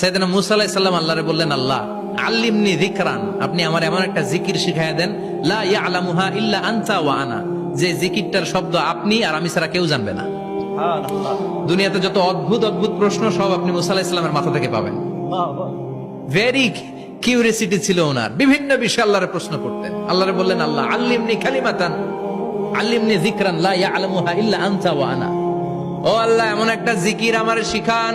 সাইদানা মুসা আলাইসাল্লাম আল্লাহরে বললেন আল্লাহ আল্লিমনি যিকরান। আপনি আমার এমন একটা জিকির শিখাইয়া দেন লা ইয়ালামুহা ইল্লা আনতা ওয়া আনা। যে জিকিরটার শব্দ আপনি আর আমি ছাড়া কেউ জানবে না। দুনিয়াতে যত অদ্ভুত অদ্ভুত প্রশ্ন সব আপনি মুসা আলাইসাল্লামের মাথা থেকে পাবেন। ভেরি কিউরিয়াসিটি ছিল ওনার। বিভিন্ন বিষয়ে আল্লাহরে প্রশ্ন করতেন। আল্লাহরে বললেন আল্লাহ আল্লিমনি খালিমাতান আল্লিমনি জিকরান লা ইয়ালামুহা ইল্লা আনতা ওয়া আনা। ও আল্লাহ এমন একটা জিকির আমার শিখান।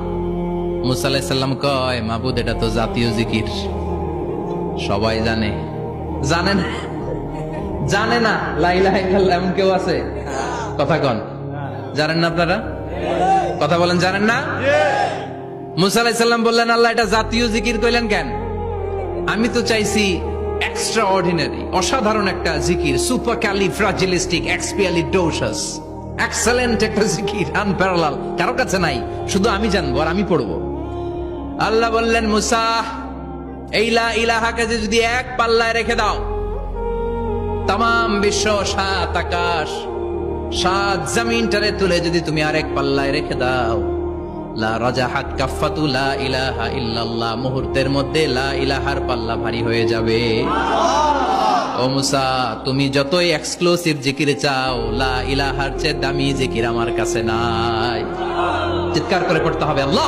মুসা আলাইহিস কয়, মাবুদ, এটা তো জাতীয় জিকির। সবাই জানে। জানে না? জানে না? লা ইলাহা এমন কেউ আছে? কথা কন। জানেন না আপনারা? কথা বলেন, জানেন না? মুসা আলাইহিস বললেন, আল্লাহ, এটা জাতীয় জিকির কইলেন কেন? আমি তো চাইছি এক্সট্রা অর্ডিনারি অসাধারণ একটা জিকির supercalifragilisticexpialidocious excellent একটা জিকির আনপ্যারালাল কারও কাছে নাই, শুধু আমি জানব আর আমি পড়ব। আল্লাহ বললেন, মুসা, এই লা ইলাহাকে যদি এক পাল্লায় রেখে দাও তাম বিশ্ব সাত আকাশ, সাত জমিনটারে তুলে যদি তুমি আরেক পাল্লায় রেখে দাও, লা লা ইলাহা মুহূর্তের মধ্যে লা ইলাহার পাল্লা ভারী হয়ে যাবে। ও মুসা, তুমি যতই এক্সক্লুসিভ জিকির চাও, লা ইলাহার চেয়ে দামি জিকির আমার কাছে নাই। চিৎকার করে পড়তে হবে, আল্লাহ